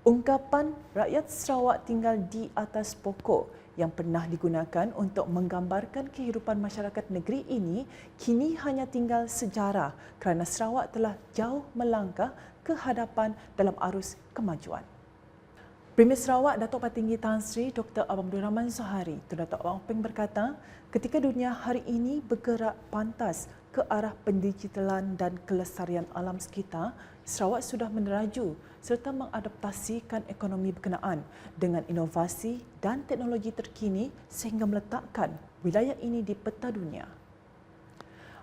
Ungkapan rakyat Sarawak tinggal di atas pokok yang pernah digunakan untuk menggambarkan kehidupan masyarakat negeri ini kini hanya tinggal sejarah kerana Sarawak telah jauh melangkah ke hadapan dalam arus kemajuan. Premier Sarawak Datuk Patinggi Tan Sri Dr. Abdul Rahman Zahari Tun Datuk Abang Peng berkata, ketika dunia hari ini bergerak pantas ke arah pendigitalan dan kelestarian alam sekitar, Sarawak sudah meneraju serta mengadaptasikan ekonomi berkenaan dengan inovasi dan teknologi terkini sehingga meletakkan wilayah ini di peta dunia.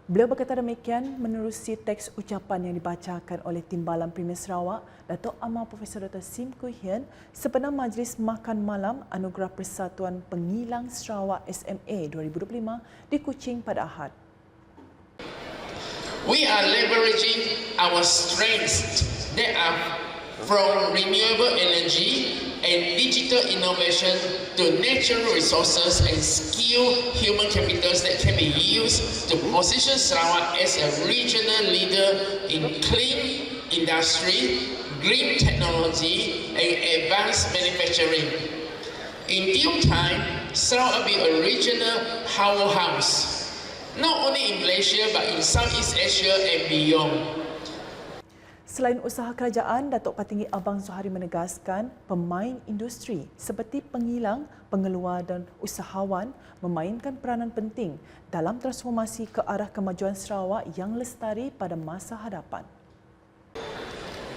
Beliau berkata demikian menerusi teks ucapan yang dibacakan oleh Timbalan Premier Sarawak, Datuk Amar Profesor Dr. Sim Kui Hian, sepenuh Majlis Makan Malam Anugerah Persatuan Pengilang Sarawak SMA 2025 di Kuching pada Ahad. We are leveraging our strengths that are from renewable energy digital innovation to natural resources and skilled human capitals that can be used to position Sarawak as a regional leader in clean industry, green technology, and advanced manufacturing. In due time, Sarawak will be a regional powerhouse not only in Malaysia but in Southeast Asia and beyond. Selain usaha kerajaan, Datuk Patinggi Abang Zuhari menegaskan pemain industri seperti pengilang, pengeluar dan usahawan memainkan peranan penting dalam transformasi ke arah kemajuan Sarawak yang lestari pada masa hadapan.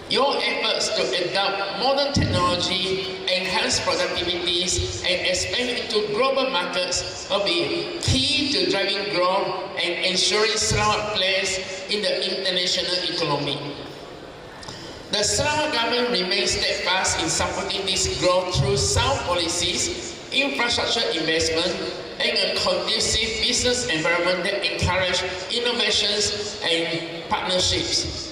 Your efforts to adopt modern technology, enhance productivities, and expand into global markets will be key to driving growth and ensuring Sarawak plays in the international economy. The Sarawak government remains steadfast in supporting this growth through sound policies, infrastructure investment, and a conducive business environment that encourages innovations and partnerships.